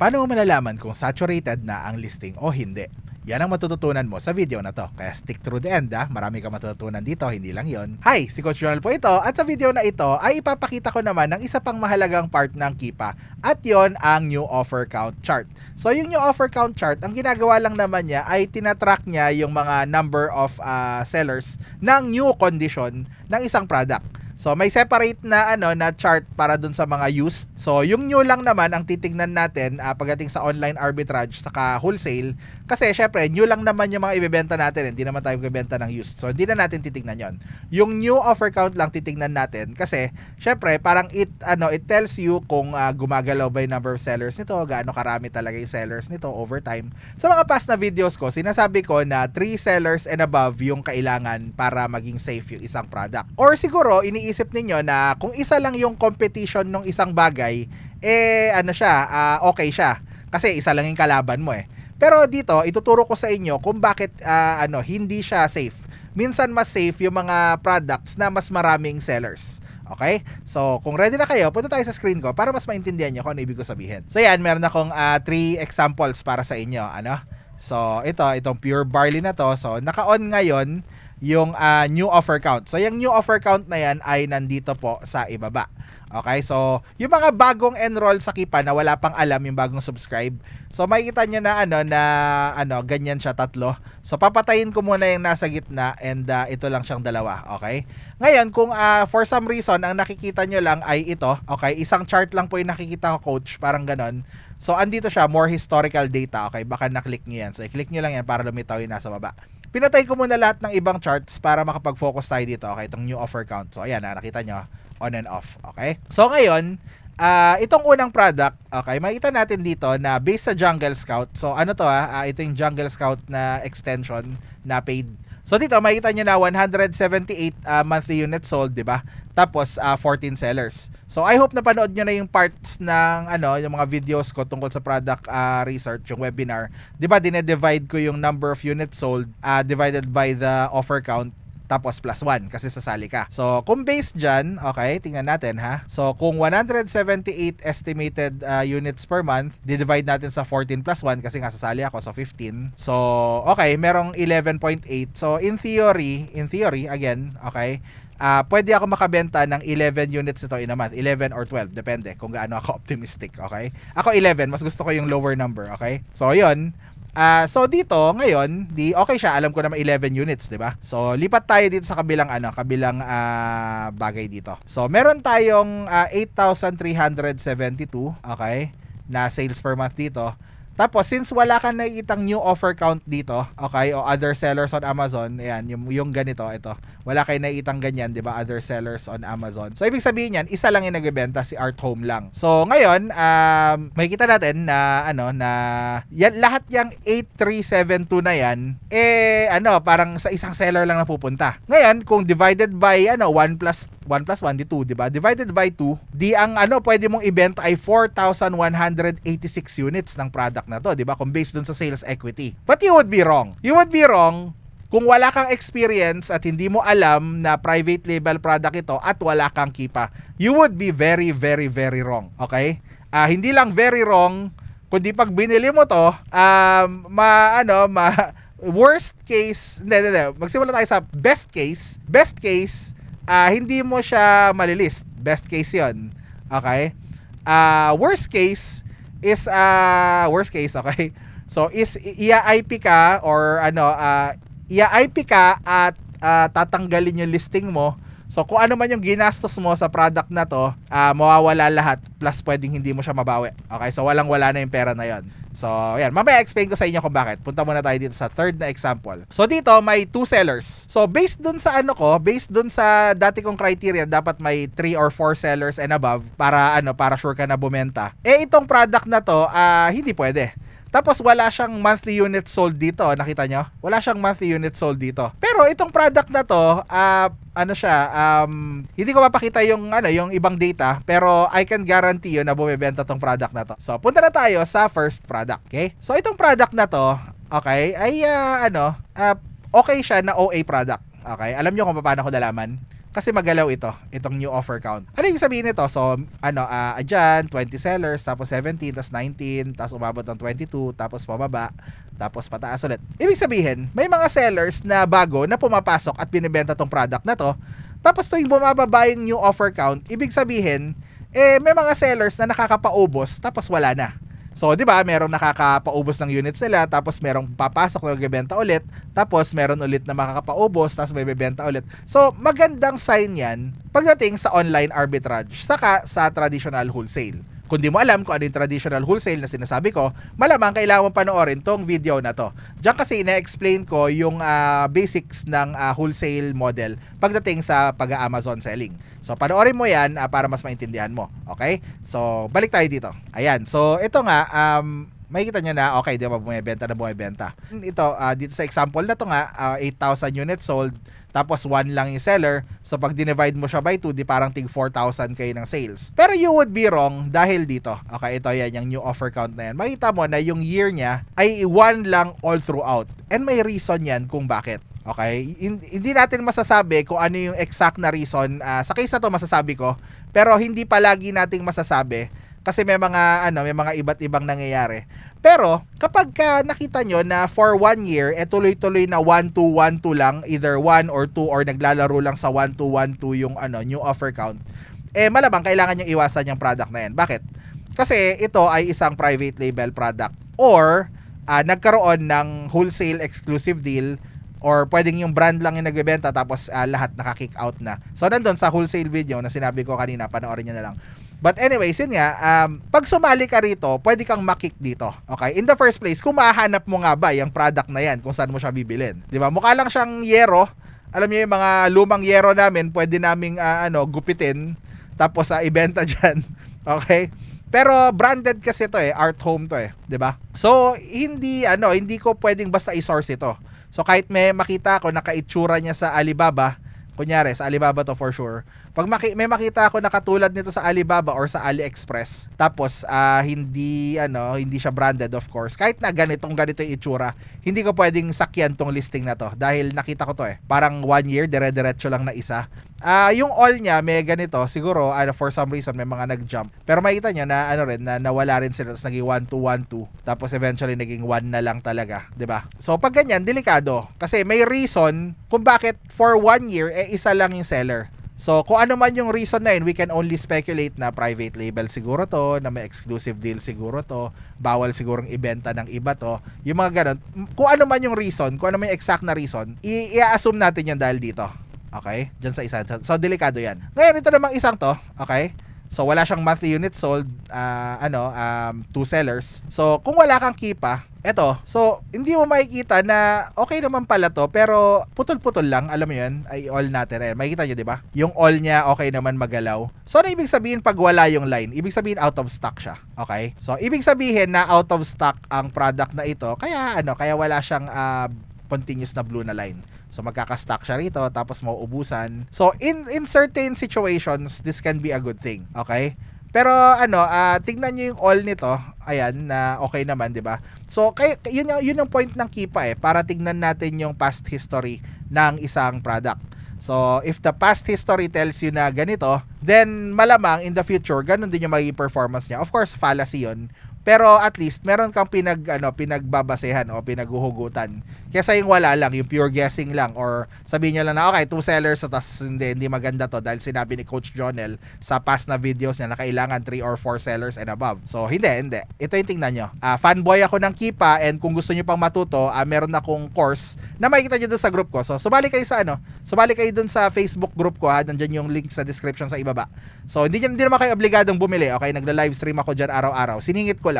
Paano mo malalaman kung saturated na ang listing o hindi? Yan ang matututunan mo sa video na to. Kaya stick through the end ah. Marami kang matututunan dito, hindi lang yon. Hi, si Coach Ronald po ito at sa video na ito ay ipapakita ko naman ng isa pang mahalagang part ng Kipa at yon ang new offer count chart. So yung new offer count chart, ang ginagawa lang naman niya ay tinatrack niya yung mga number of ah, sellers ng new condition ng isang product. So may separate na ano na chart para dun sa mga used. So yung new lang naman ang titingnan natin ah, pagdating sa online arbitrage saka wholesale kasi syempre new lang naman yung mga ibebenta natin, hindi naman tayo magbebenta ng used. So hindi na natin titingnan 'yon. Yung new offer count lang titingnan natin kasi syempre parang it ano it tells you kung ah, gumagalaw ba yung number of sellers nito, gaano karami talaga yung sellers nito over time. Sa mga past na videos ko, sinasabi ko na 3 sellers and above yung kailangan para maging safe yung isang product. Or siguro iniisip ninyo na kung isa lang yung competition ng isang bagay, eh ano siya, ah, okay siya. Kasi isa lang yung kalaban mo eh. Pero dito, ituturo ko sa inyo kung bakit ah, ano hindi siya safe. Minsan mas safe yung mga products na mas maraming sellers. Okay? So, kung ready na kayo, punta tayo sa screen ko para mas maintindihan nyo kung ano ibig ko sabihin. So, yan, meron akong ah, three examples para sa inyo. Ano? So, ito, itong pure barley na to. So, naka-on ngayon yung ah, new offer count. So, yung new offer count na yan ay nandito po sa ibaba. Okay, so yung mga bagong enroll sa Kipa na wala pang alam yung bagong subscribe. So makikita nyo na ano na ano ganyan siya tatlo. So papatayin ko muna yung nasa gitna and ah, ito lang siyang dalawa, okay? Ngayon kung ah, for some reason ang nakikita nyo lang ay ito, okay? Isang chart lang po yung nakikita ko coach, parang ganon. So andito siya, more historical data, okay? Baka na-click nyo yan. So i-click nyo lang yan para lumitaw yung nasa baba. Pinatay ko muna lahat ng ibang charts para makapag-focus tayo dito, okay? Itong new offer count. So ayan, ah, nakita nyo, on and off, okay? So ngayon, ah itong unang product, okay, makita natin dito na based sa Jungle Scout. So ano to ah, ah, ito yung Jungle Scout na extension na paid. So dito makita nyo na 178 ah, monthly units sold, 'di ba? Tapos ah, 14 sellers. So I hope napanood nyo na yung parts ng ano, yung mga videos ko tungkol sa product ah, research, yung webinar. 'Di ba dine-divide ko yung number of units sold ah, divided by the offer count tapos plus 1 kasi sasali ka. So, kung based dyan, okay, tingnan natin ha. So, kung 178 estimated uh, units per month, divide natin sa 14 plus 1 kasi nga sasali ako sa 15. So, okay, merong 11.8. So, in theory, in theory, again, okay, ah pwede ako makabenta ng 11 units nito in a month. 11 or 12, depende kung gaano ako optimistic, okay? Ako 11, mas gusto ko yung lower number, okay? So, yun. Ah, so dito ngayon, di okay siya, alam ko na may 11 units, 'di ba? So lipat tayo dito sa kabilang ano, kabilang ah, bagay dito. So meron tayong ah, 8,372, okay, na sales per month dito. Tapos since wala kang nakikitang new offer count dito, okay, o other sellers on Amazon, ayan, yung, yung ganito, ito. Wala kayong nakikitang ganyan, 'di ba? Other sellers on Amazon. So ibig sabihin niyan, isa lang yung nagbebenta si Art Home lang. So ngayon, um makikita natin na ano na yan lahat yung 8372 na yan eh ano, parang sa isang seller lang napupunta. Ngayon, kung divided by ano 1 plus 1 plus 1 di 2, 'di ba? Divided by 2, di ang ano pwede mong ibenta ay 4,186 units ng product na to, 'di ba? Kung based dun sa sales equity. But you would be wrong. You would be wrong kung wala kang experience at hindi mo alam na private label product ito at wala kang kipa. You would be very very very wrong. Okay? Ah, hindi lang very wrong, kundi pag binili mo to, um, ma ano, ma worst case, hindi, hindi, hindi. Magsimula tayo sa best case. Best case, ah, hindi mo siya malilist. Best case 'yon. Okay? Ah, worst case is ah worst case, okay? So is ia-IP ka or ano, ah ia-IP ka at ah, tatanggalin yung listing mo. So kung ano man yung ginastos mo sa product na to, ah, mawawala lahat plus pwedeng hindi mo siya mabawi. Okay? So walang wala na yung pera na yon. So, ayan. Mamaya explain ko sa inyo kung bakit. Punta muna tayo dito sa third na example. So, dito may two sellers. So, based dun sa ano ko, based dun sa dati kong criteria, dapat may 3 or 4 sellers and above para ano, para sure ka na bumenta. Eh, itong product na to, ah, hindi pwede. Tapos wala siyang monthly units sold dito, nakita nyo? Wala siyang monthly units sold dito. Pero itong product na to, ah, ano siya, um, hindi ko mapakita yung ano, yung ibang data, pero I can guarantee you na bumebenta tong product na to. So, punta na tayo sa first product, okay? So, itong product na to, okay, ay ah, ano, ah, okay siya na OA product. Okay, alam nyo kung paano ko nalaman? Kasi magalaw ito, itong new offer count. Ano yung sabihin nito? So, ano, ah dyan, 20 sellers, tapos 17, tapos 19, tapos umabot ng 22, tapos pababa, tapos pataas ulit. Ibig sabihin, may mga sellers na bago na pumapasok at binibenta tong product na to. Tapos tuwing bumababa yung new offer count, ibig sabihin, eh may mga sellers na nakakapaubos tapos wala na. So, di ba, merong nakakapaubos ng units nila, tapos merong papasok na magbebenta ulit, tapos meron ulit na makakapaubos, tapos may bebenta ulit. So, magandang sign yan pagdating sa online arbitrage, saka sa traditional wholesale. Kung di mo alam kung ano yung traditional wholesale na sinasabi ko, malamang kailangan mo panoorin tong video na to. Diyan kasi ina-explain ko yung ah, basics ng ah, wholesale model pagdating sa pag-Amazon selling. So panoorin mo yan ah, para mas maintindihan mo. Okay? So balik tayo dito. Ayan. So ito nga, um, makikita nyo na, okay, di ba, bumibenta na bumibenta. Ito, ah, dito sa example na to nga, ah, 8,000 units sold, tapos 1 lang yung seller. So, pag dinivide mo siya by 2, di parang tig 4,000 kayo ng sales. Pero you would be wrong dahil dito. Okay, ito yan, yung new offer count na yan. Makita mo na yung year niya ay 1 lang all throughout. And may reason yan kung bakit. Okay? Hin- Hindi natin masasabi kung ano yung exact na reason. Ah, sa case na to masasabi ko. Pero hindi palagi nating masasabi kasi may mga ano, may mga iba't ibang nangyayari. Pero kapag ka nakita nyo na for one year eh tuloy-tuloy na 1-2-1-2 lang, either 1 or 2 or naglalaro lang sa 1-2-1-2 yung ano, new offer count, eh malamang kailangan nyo iwasan yung product na yan. Bakit? Kasi ito ay isang private label product or ah, nagkaroon ng wholesale exclusive deal or pwedeng yung brand lang yung nagbebenta tapos ah, lahat naka-kick out na. So nandun sa wholesale video na sinabi ko kanina, panoorin nyo na lang. But anyways, yun nga, um, pag sumali ka rito, pwede kang makik dito. Okay? In the first place, kung mahanap mo nga ba yung product na yan, kung saan mo siya bibilin. Di ba? Mukha lang siyang yero. Alam niyo yung mga lumang yero namin, pwede naming ah, ano, gupitin tapos sa ibenta dyan. Okay? Pero branded kasi to eh, art home to eh, 'di ba? So hindi ano, hindi ko pwedeng basta i-source ito. So kahit may makita ko nakaitsura niya sa Alibaba, kunyari sa Alibaba to for sure. Pag maki- may makita ako na katulad nito sa Alibaba or sa AliExpress, tapos ah, hindi ano, hindi siya branded of course. Kahit na ganitong ganito yung itsura, hindi ko pwedeng sakyan tong listing na to dahil nakita ko to eh. Parang one year dire-diretso lang na isa. Ah, yung all niya may ganito, siguro ano for some reason may mga nag-jump. Pero makita niyo na ano rin na nawala rin sila tapos naging 1 2 1 2 tapos eventually naging 1 na lang talaga, 'di ba? So pag ganyan delikado kasi may reason kung bakit for one year eh isa lang yung seller. So, kung ano man yung reason na yun, we can only speculate na private label siguro to, na may exclusive deal siguro to, bawal sigurong ibenta ng iba to, yung mga ganun. Kung ano man yung reason, kung ano yung exact na reason, i-assume natin yan dahil dito. Okay? Diyan sa isa. So, delikado yan. Ngayon, ito namang isang to, okay? So, wala siyang monthly unit sold, ah, ano, um, two sellers. So, kung wala kang kipa, eto, so, hindi mo makikita na okay naman pala to, pero putol-putol lang, alam mo yun, ay all natin. Ayan, makikita nyo, di ba? Yung all niya, okay naman magalaw. So, ano ibig sabihin pag wala yung line? Ibig sabihin out of stock siya. Okay? So, ibig sabihin na out of stock ang product na ito, kaya ano, kaya wala siyang ah, continuous na blue na line. So magkaka-stack siya rito tapos mauubusan. So in in certain situations this can be a good thing, okay? Pero ano, ah tingnan niyo yung all nito. Ayan na okay naman, 'di ba? So kay yun yun yung point ng Kipa eh para tingnan natin yung past history ng isang product. So, if the past history tells you na ganito, then malamang in the future, ganun din yung magiging performance niya. Of course, fallacy yun. Pero at least meron kang pinag ano pinagbabasehan o pinaghuhugutan. Kesa yung wala lang, yung pure guessing lang or sabihin niyo lang na okay, two sellers tapos hindi hindi maganda to dahil sinabi ni Coach Jonel sa past na videos niya na kailangan 3 or 4 sellers and above. So hindi, hindi. Ito yung tingnan nyo. Ah, fanboy ako ng Kipa and kung gusto niyo pang matuto, ah, meron akong course na makikita niyo doon sa group ko. So sumali kayo sa ano, sumali kayo doon sa Facebook group ko ha, nandiyan yung link sa description sa ibaba. So hindi hindi naman kayo obligadong bumili, okay? Nagla-live stream ako diyan araw-araw. Siningit ko lang.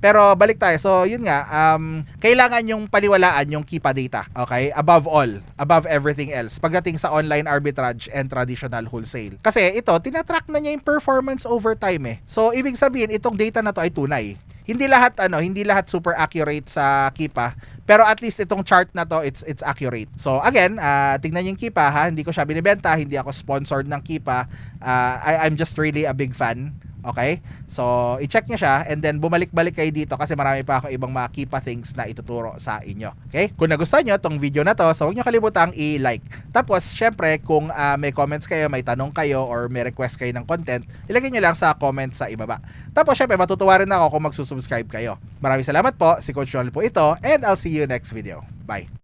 Pero balik tayo. So, yun nga, um, kailangan yung paniwalaan yung Kipa data. Okay? Above all. Above everything else. Pagdating sa online arbitrage and traditional wholesale. Kasi ito, tinatrack na niya yung performance over time eh. So, ibig sabihin, itong data na to ay tunay. Hindi lahat ano, hindi lahat super accurate sa Kipa, pero at least itong chart na to, it's it's accurate. So again, ah, tingnan yung Kipa ha, hindi ko siya binibenta, hindi ako sponsored ng Kipa. Ah, I, I'm just really a big fan. Okay? So, i-check niyo siya and then bumalik-balik kayo dito kasi marami pa ako ibang mga Kipa things na ituturo sa inyo. Okay? Kung nagustuhan nyo tong video na to, so huwag nyo kalimutang i-like. Tapos, syempre, kung ah, may comments kayo, may tanong kayo, or may request kayo ng content, ilagay nyo lang sa comment sa ibaba. Tapos, syempre, matutuwa rin ako kung magsusubscribe kayo. Maraming salamat po. Si Coach Ronald po ito, and I'll see you next video. Bye!